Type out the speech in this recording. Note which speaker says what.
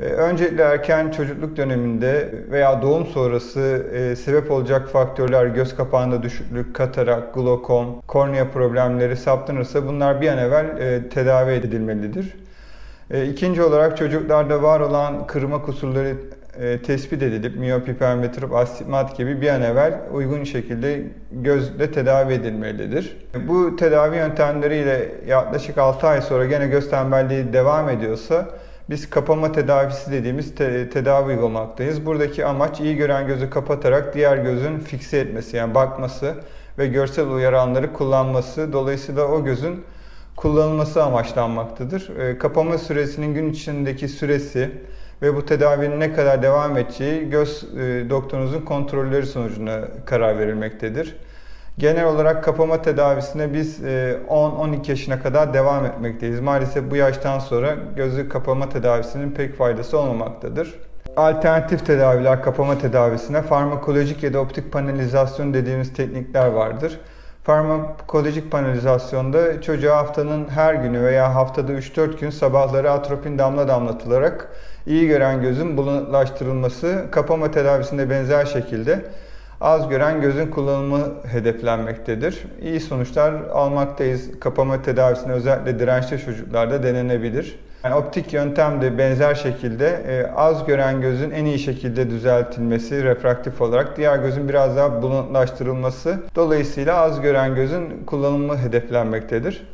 Speaker 1: E, Öncelikle erken çocukluk döneminde veya doğum sonrası e, sebep olacak faktörler göz kapağında düşüklük, katarak, glokom, kornea problemleri saptanırsa bunlar bir an evvel e, tedavi edilmelidir. İkinci olarak çocuklarda var olan kırma kusurları tespit edilip miyopi, permetrop, astigmat gibi bir an evvel uygun şekilde gözle tedavi edilmelidir. Bu tedavi yöntemleriyle yaklaşık 6 ay sonra gene göz tembelliği devam ediyorsa biz kapama tedavisi dediğimiz te- tedavi uygulamaktayız. Buradaki amaç iyi gören gözü kapatarak diğer gözün fikse etmesi yani bakması ve görsel uyaranları kullanması. Dolayısıyla o gözün kullanılması amaçlanmaktadır. E, Kapama süresinin gün içindeki süresi ve bu tedavinin ne kadar devam edeceği göz e, doktorunuzun kontrolleri sonucunda karar verilmektedir. Genel olarak kapama tedavisine biz e, 10-12 yaşına kadar devam etmekteyiz. Maalesef bu yaştan sonra gözü kapama tedavisinin pek faydası olmamaktadır. Alternatif tedaviler kapama tedavisine farmakolojik ya da optik panelizasyon dediğimiz teknikler vardır. Farmakolojik panelizasyonda çocuğa haftanın her günü veya haftada 3-4 gün sabahları atropin damla damlatılarak iyi gören gözün bulanıklaştırılması kapama tedavisinde benzer şekilde az gören gözün kullanımı hedeflenmektedir. İyi sonuçlar almaktayız. Kapama tedavisinde özellikle dirençli çocuklarda denenebilir. Yani optik yöntem de benzer şekilde e, az gören gözün en iyi şekilde düzeltilmesi refraktif olarak diğer gözün biraz daha bulanıklaştırılması dolayısıyla az gören gözün kullanımı hedeflenmektedir.